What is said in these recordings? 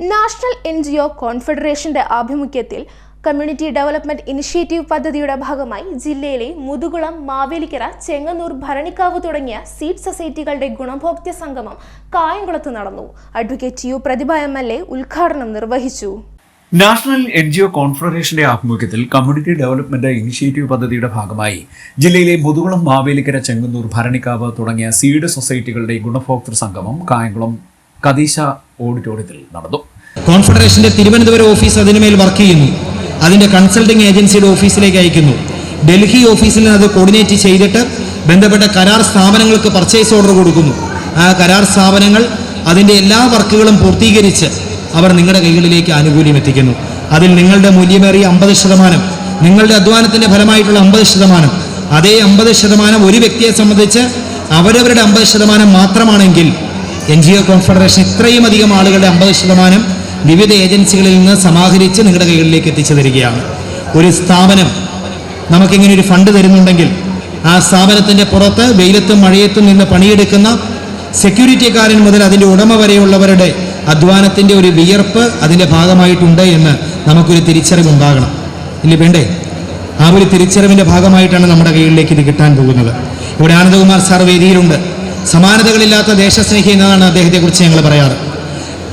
National N G O കോൺഫെഡറേഷന്റെ ആഭിമുഖ്യത്തിൽ community development initiative പദ്ധതിയുടെ ഭാഗമായി ജില്ലയിലെ മുതുകുളം മാവേലിക്കര ചെങ്ങന്നൂർ ഭരണിക്കാവ് തുടങ്ങിയ സീഡ് സൊസൈറ്റികളുടെ ഗുണഭോക്തൃ സംഗമം കായംകുളത്ത് നടന്നു. Advocate U Prathibha M L A ഉദ്ഘാടനം നിർവഹിച്ചു. നാഷണൽ എൻ ജി ഒ കോൺഫെഡറേഷന്റെ ആഭിമുഖ്യത്തിൽ കമ്മ്യൂണിറ്റി ഡെവലപ്മെന്റ് ഇനിഷ്യേറ്റീവ് പദ്ധതിയുടെ ഭാഗമായി ജില്ലയിലെ മുതുകുളം മാവേലിക്കര ചെങ്ങന്നൂർ ഭരണിക്കാവ് തുടങ്ങിയ സീഡ് സൊസൈറ്റികളുടെ ഗുണഭോക്തൃ സംഗമം കായംകുളം കദീശ ഓഡിറ്റോറിയത്തിൽ നടന്നു. കോൺഫെഡറേഷന്റെ തിരുവനന്തപുരം ഓഫീസ് അതിനുമേൽ വർക്ക് ചെയ്യുന്നു. അതിന്റെ കൺസൾട്ടിംഗ് ഏജൻസിയുടെ ഓഫീസിലേക്ക് അയക്കുന്നു. ഡൽഹി ഓഫീസിൽ അത് കോർഡിനേറ്റ് ചെയ്തിട്ട് ബന്ധപ്പെട്ട കരാർ സ്ഥാപനങ്ങൾക്ക് പർച്ചേസ് ഓർഡർ കൊടുക്കുന്നു. ആ കരാർ സ്ഥാപനങ്ങൾ അതിന്റെ എല്ലാ വർക്കുകളും പൂർത്തീകരിച്ച് അവർ നിങ്ങളുടെ കൈകളിലേക്ക് ആനുകൂല്യം എത്തിക്കുന്നു. അതിൽ നിങ്ങളുടെ മൂല്യമേറിയ അമ്പത് ശതമാനം നിങ്ങളുടെ അധ്വാനത്തിന്റെ ഫലമായിട്ടുള്ള അമ്പത് ശതമാനം അതേ അമ്പത് ശതമാനം ഒരു വ്യക്തിയെ സംബന്ധിച്ച് അവരവരുടെ അമ്പത് ശതമാനം മാത്രമാണെങ്കിൽ എൻ ജി ഒ കോൺഫെഡറേഷൻ ഇത്രയും അധികം ആളുകളുടെ അമ്പത് ശതമാനം വിവിധ ഏജൻസികളിൽ നിന്ന് സമാഹരിച്ച് നിങ്ങളുടെ കൈകളിലേക്ക് എത്തിച്ചു തരികയാണ് ഒരു സ്ഥാപനം നമുക്കിങ്ങനെ ഒരു ഫണ്ട് തരുന്നുണ്ടെങ്കിൽ ആ സ്ഥാപനത്തിന്റെ പുറത്ത് വെയിലത്തും മഴയത്തും നിന്ന് പണിയെടുക്കുന്ന സെക്യൂരിറ്റിക്കാരൻ മുതൽ അതിന്റെ ഉടമ വരെയുള്ളവരുടെ അധ്വാനത്തിന്റെ ഒരു വിയർപ്പ് അതിന്റെ ഭാഗമായിട്ടുണ്ട് എന്ന് നമുക്കൊരു തിരിച്ചറിവുണ്ടാകണം. ഇല്ലേ വേണ്ടേ ആ ഒരു തിരിച്ചറിവിന്റെ ഭാഗമായിട്ടാണ് നമ്മുടെ കയ്യിലേക്ക് ഇത് കിട്ടാൻ പോകുന്നത്. ഇവിടെ ആനന്ദകുമാർ സാർ വേദിയിലുണ്ട്. സമാനതകളില്ലാത്ത ദേശസ്നേഹി എന്നതാണ് അദ്ദേഹത്തെക്കുറിച്ച് ഞങ്ങൾ പറയാറ്.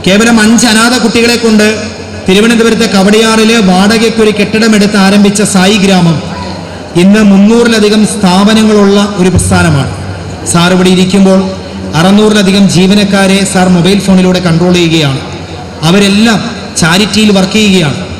കേവലം അഞ്ച് അനാഥ കുട്ടികളെ കൊണ്ട് തിരുവനന്തപുരത്തെ കവടിയാറിലെ വാടകയ്ക്കൊരു കെട്ടിടമെടുത്ത് ആരംഭിച്ച സായി ഗ്രാമം ഇന്ന് മുന്നൂറിലധികം സ്ഥാപനങ്ങളുള്ള ഒരു പ്രസ്ഥാനമാണ്. സാർ ഇവിടെ ഇരിക്കുമ്പോൾ അറുന്നൂറിലധികം ജീവനക്കാരെ സാർ മൊബൈൽ ഫോണിലൂടെ കൺട്രോൾ ചെയ്യുകയാണ്. അവരെല്ലാം ചാരിറ്റിയിൽ വർക്ക് ചെയ്യുകയാണ്.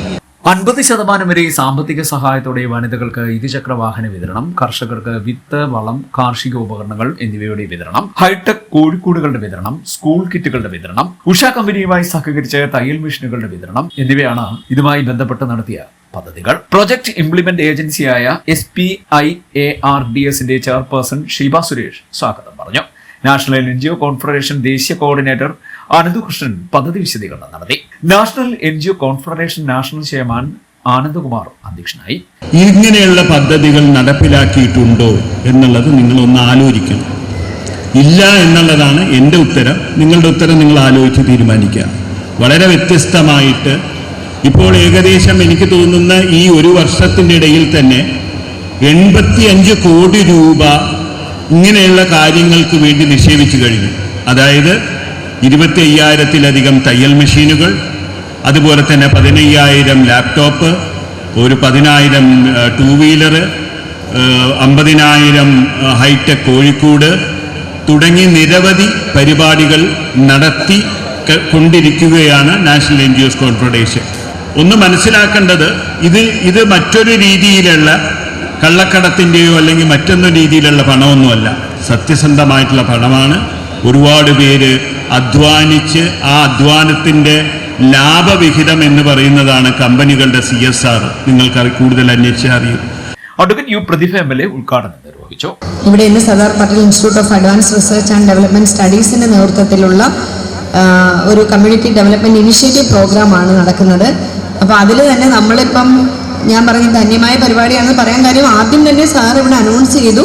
അൻപത് ശതമാനം വരെ സാമ്പത്തിക സഹായത്തോടെ വനിതകൾക്ക് ഇരുചക്ര വാഹന വിതരണം കർഷകർക്ക് വിത്ത് വളം കാർഷിക ഉപകരണങ്ങൾ എന്നിവയുടെ വിതരണം ഹൈടെക് കോഴിക്കൂടുകളുടെ വിതരണം സ്കൂൾ കിറ്റുകളുടെ വിതരണം ഉഷ കമ്പനിയുമായി സഹകരിച്ച് തയ്യൽ മെഷീനുകളുടെ വിതരണം എന്നിവയാണ് ഇതുമായി ബന്ധപ്പെട്ട് നടത്തിയ പദ്ധതികൾ. പ്രൊജക്ട് ഇംപ്ലിമെന്റ് ഏജൻസിയായ S P I A R D എസിന്റെ ചെയർപേഴ്സൺ ഷീബ സുരേഷ് സ്വാഗതം പറഞ്ഞു. National N G O confederation ദേശീയ കോർഡിനേറ്റർ ആനന്ദകൃഷ്ണൻ പദ്ധതി വിശദീകരണം നടത്തി. National N G O confederation national chairman Anandakumar അധ്യക്ഷനായി. ഇങ്ങനെയുള്ള പദ്ധതികൾ നടപ്പിലാക്കിയിട്ടുണ്ടോ എന്നുള്ളത് നിങ്ങൾ ഒന്ന് ആലോചിക്കണം. ഇല്ല എന്നുള്ളതാണ് എന്റെ ഉത്തരം. നിങ്ങളുടെ ഉത്തരം നിങ്ങൾ ആലോചിച്ച് തീരുമാനിക്കുക. വളരെ വ്യത്യസ്തമായിട്ട് ഇപ്പോൾ ഏകദേശം എനിക്ക് തോന്നുന്ന ഈ ഒരു വർഷത്തിന്റെ ഇടയിൽ തന്നെ എൺപത്തിയഞ്ച് കോടി രൂപ ഇങ്ങനെയുള്ള കാര്യങ്ങൾക്ക് വേണ്ടി നിക്ഷേപിച്ചു കഴിഞ്ഞു. അതായത് ഇരുപത്തി അയ്യായിരത്തിലധികം തയ്യൽ മെഷീനുകൾ അതുപോലെ തന്നെ പതിനയ്യായിരം ലാപ്ടോപ്പ് ഒരു പതിനായിരം ടൂ വീലർ അമ്പതിനായിരം ഹൈടെക് കോഴിക്കോട് തുടങ്ങി നിരവധി പരിപാടികൾ നടത്തി കൊണ്ടിരിക്കുകയാണ് national N G Os confederation. ഒന്ന് മനസ്സിലാക്കേണ്ടത് ഇത് ഇത് മറ്റൊരു രീതിയിലുള്ള കള്ളക്കടത്തിന്റെയോ അല്ലെങ്കിൽ മറ്റൊന്നും രീതിയിലുള്ള പണമൊന്നുമല്ല. സത്യസന്ധമായിട്ടുള്ള പണമാണ്. ഒരുപാട് പേര് അധ്വാനിച്ച് ആ അധ്വാനത്തിന്റെ ലാഭവിഹിതം എന്ന് പറയുന്നതാണ് കമ്പനികളുടെ സി എസ് ആർ. നിങ്ങൾക്ക് കൂടുതൽ അന്വേഷിച്ചാൽ അറിയും. Advocate U Prathibha M L A ഉദ്ഘാടനം നിർവഹിച്ചു. ഇവിടെ ഇന്ന് Sardar Patel institute of advance research and development സ്റ്റഡീസിന്റെ നേതൃത്വത്തിലുള്ള ഒരു കമ്മ്യൂണിറ്റി ഡെവലപ്മെന്റ് ഇനിഷ്യേറ്റീവ് പ്രോഗ്രാം ആണ് നടക്കുന്നത്. അപ്പോൾ അതിൽ തന്നെ നമ്മളിപ്പം ഞാൻ പറഞ്ഞ ധന്യമായ പരിപാടിയാണെന്ന് പറയാൻ കാര്യം ആദ്യം തന്നെ സാർ ഇവിടെ അനൗൺസ് ചെയ്തു.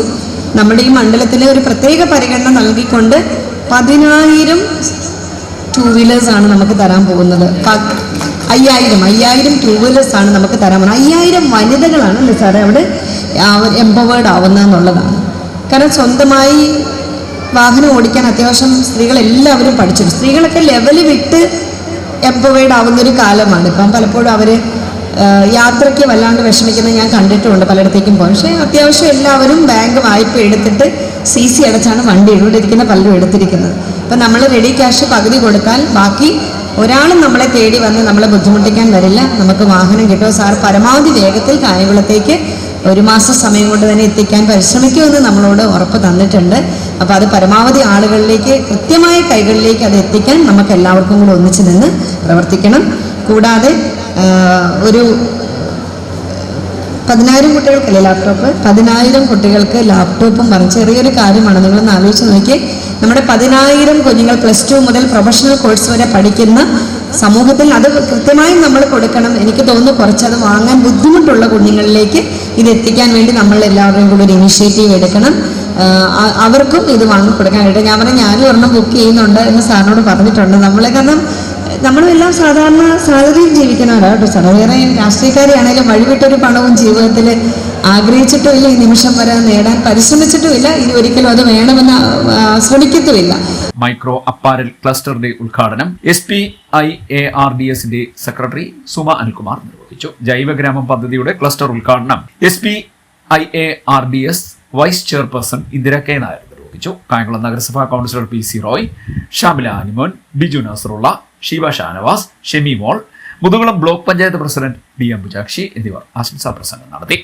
നമ്മുടെ ഈ മണ്ഡലത്തിലെ ഒരു പ്രത്യേക പരിഗണന നൽകിക്കൊണ്ട് പതിനായിരം ടൂ വീലേഴ്സ് ആണ് നമുക്ക് തരാൻ പോകുന്നത്. അയ്യായിരം അയ്യായിരം ടൂ വീലേഴ്സ് ആണ് നമുക്ക് തരാൻ പോകുന്നത്. അയ്യായിരം വനിതകളാണ് അല്ലേ സാറേ അവിടെ എംപവേർഡ് ആവുന്നതെന്നുള്ളതാണ് കാരണം സ്വന്തമായി വാഹനം ഓടിക്കാൻ അത്യാവശ്യം സ്ത്രീകൾ എല്ലാവരും പഠിച്ചു സ്ത്രീകളൊക്കെ ലെവൽ വിട്ട് എംപവേർഡ് ആവുന്നൊരു കാലമാണ്. ഇപ്പം പലപ്പോഴും അവർ യാത്രയ്ക്ക് വല്ലാണ്ട് വിഷമിക്കുന്നത് ഞാൻ കണ്ടിട്ടുണ്ട് പലയിടത്തേക്കും പോകും പക്ഷേ അത്യാവശ്യം എല്ലാവരും ബാങ്ക് വായ്പ എടുത്തിട്ട് സി സി അടച്ചാണ് വണ്ടി ഇടുകൊണ്ടിരിക്കുന്ന പലരും എടുത്തിരിക്കുന്നത്. അപ്പം നമ്മൾ റെഡി ക്യാഷ് പകുതി കൊടുത്താൽ ബാക്കി ഒരാളും നമ്മളെ തേടി വന്ന് നമ്മളെ ബുദ്ധിമുട്ടിക്കാൻ വരില്ല. നമുക്ക് വാഹനം കിട്ടുമോ സാർ പരമാവധി വേഗത്തിൽ കായംകുളത്തേക്ക് ഒരു മാസം സമയം കൊണ്ട് തന്നെ എത്തിക്കാൻ പരിശ്രമിക്കുമെന്ന് നമ്മളോട് ഉറപ്പ് തന്നിട്ടുണ്ട്. അപ്പോൾ അത് പരമാവധി ആളുകളിലേക്ക് കൃത്യമായ കൈകളിലേക്ക് അത് എത്തിക്കാൻ നമുക്ക് എല്ലാവർക്കും കൂടെ ഒന്നിച്ച് നിന്ന് പ്രവർത്തിക്കണം. കൂടാതെ ഒരു പതിനായിരം കുട്ടികൾക്കല്ലേ ലാപ്ടോപ്പ് പതിനായിരം കുട്ടികൾക്ക് ലാപ്ടോപ്പും പറഞ്ഞു ചെറിയൊരു കാര്യമാണ്. നിങ്ങളൊന്ന് ആലോചിച്ച് നോക്കി നമ്മുടെ പതിനായിരം കുഞ്ഞുങ്ങൾ പ്ലസ് ടു മുതൽ പ്രൊഫഷണൽ കോഴ്സ് വരെ പഠിക്കുന്ന സമൂഹത്തിൽ അത് കൃത്യമായും നമ്മൾ കൊടുക്കണം. എനിക്ക് തോന്നുന്നു കുറച്ചത് വാങ്ങാൻ ബുദ്ധിമുട്ടുള്ള കുഞ്ഞുങ്ങളിലേക്ക് ഇത് എത്തിക്കാൻ വേണ്ടി നമ്മൾ എല്ലാവരും കൂടി ഒരു ഇനിഷ്യേറ്റീവ് എടുക്കണം. അവർക്കും ഇത് വാങ്ങിക്കൊടുക്കാനായിട്ട് ഞാൻ പറഞ്ഞാൽ ഞാനും ഒരെണ്ണം ബുക്ക് ചെയ്യുന്നുണ്ട് എന്ന് സാറിനോട് പറഞ്ഞിട്ടുണ്ട്. നമ്മളെ കാരണം നമ്മളും എല്ലാം സാധാരണ സാഹചര്യം ജീവിക്കുന്നവരാണ് കേട്ടോ സാർ. വേറെ രാഷ്ട്രീയക്കാരെയാണേലും വഴിവിട്ടൊരു പണവും ജീവിതത്തിൽ ആഗ്രഹിച്ചിട്ടുമില്ല ഈ നിമിഷം വരെ നേടാൻ പരിശ്രമിച്ചിട്ടുമില്ല ഇനി ഒരിക്കലും അത് വേണമെന്ന് ശ്രമിക്കത്തുമില്ല. മൈക്രോ അപ്പാരൽ ക്ലസ്റ്ററിന്റെ ഉദ്ഘാടനം S P I A R D എസിന്റെ സെക്രട്ടറി സുമ അനിൽകുമാർ നിർവഹിച്ചു. ജൈവഗ്രാമം പദ്ധതിയുടെ ക്ലസ്റ്റർ ഉദ്ഘാടനം S P I A R D S vice chairperson Indira K Nair നിർവഹിച്ചു. കായംകുളം നഗരസഭാ councillor P C Roy Shamila Animon Biju Nasarulla Sheeba Shanavas Shemi Mol Muthukulam block panchayat president D M Bujakshi എന്നിവർ ആശംസാ പ്രസംഗം നടത്തി.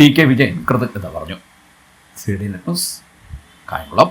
T K Vijayan കൃതജ്ഞത പറഞ്ഞു. C D news Kayamkulam.